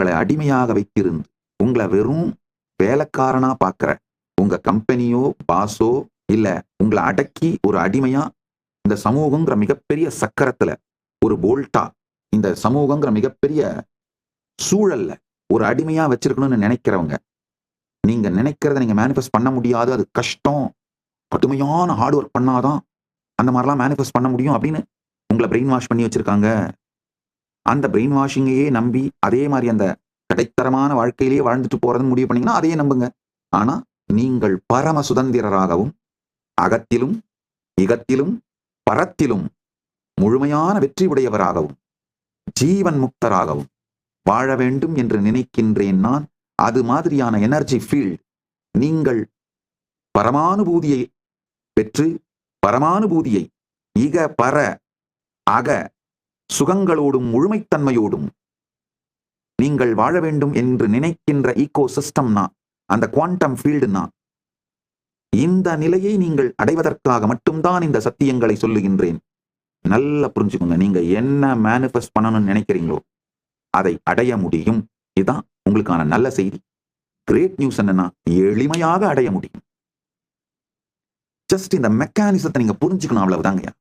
உங்களை அடிமையாக வைத்திருந்து உங்களை வெறும் வேலைக்காரனா பாக்குற உங்க கம்பெனியோ பாஸோ இல்ல உங்களை அடக்கி ஒரு அடிமையா இந்த சமூகங்கிற மிகப்பெரிய சக்கரத்துல ஒரு போல்ட்டா இந்த சமூகங்கிற மிகப்பெரிய சூழல்ல ஒரு அடிமையா வச்சிருக்கணும்னு நினைக்கிறவங்க நீங்க நினைக்கிறத நீங்க மேனிஃபெஸ்ட் பண்ண முடியாது அது கஷ்டம். கடுமையான ஹார்ட் ஒர்க் பண்ணாதான் அந்த மாதிரிலாம் மேனிஃபெஸ்ட் பண்ண முடியும் அப்படின்னு உங்களை பிரெயின் வாஷ் பண்ணி வச்சிருக்காங்க. அந்த பிரெயின் வாஷிங்கையே நம்பி அதே மாதிரி அந்த கடைத்தரமான வாழ்க்கையிலேயே வாழ்ந்துட்டு போறதுன்னு முடிவு பண்ணீங்கன்னா அதையே நம்புங்க. ஆனா நீங்கள் பரம சுதந்திரராகவும் அகத்திலும் இகத்திலும் பரத்திலும் முழுமையான வெற்றி உடையவராகவும் ஜீவன் முக்தராகவும் வாழ வேண்டும் என்று நினைக்கின்றேன் நான். அது மாதிரியான எனர்ஜி ஃபீல்ட் நீங்கள் பரமானுபூதியை பெற்று பரமானுபூதியை இக பர அக சுகங்களோடும் முழுமைத்தன்மையோடும் நீங்கள் வாழ வேண்டும் என்று நினைக்கின்ற ஈகோ சிஸ்டம்னா அந்த குவாண்டம் ஃபீல்டுனா இந்த நிலையை நீங்கள் அடைவதற்காக மட்டும்தான் இந்த சத்தியங்களை சொல்லுகின்றேன். நல்லா புரிஞ்சுக்கோங்க நீங்க என்ன மேனிஃபெஸ்ட் பண்ணணும்னு நினைக்கிறீங்களோ அதை அடைய முடியும். இதுதான் உங்களுக்கான நல்ல செய்தி. கிரேட் நியூஸ் என்னன்னா எளிமையாக அடைய முடியும். ஜஸ்ட் இந்த மெக்கானிசத்தை நீங்க புரிஞ்சுக்கணும் அவ்வளவுதாங்கய்யா.